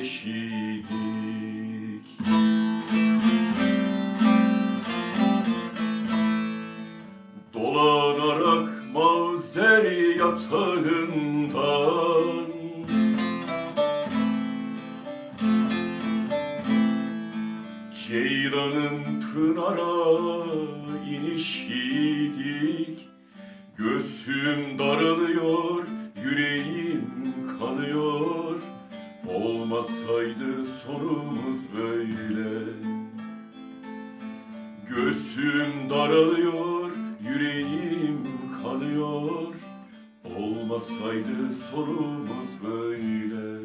eşiydik Dolanarak mazer yatağından Ceylanın pınara inişiydik. Göğsüm daralıyor, yüreğim Olmasaydı sonumuz böyle. Göğsüm daralıyor, yüreğim kanıyor. Olmasaydı sonumuz böyle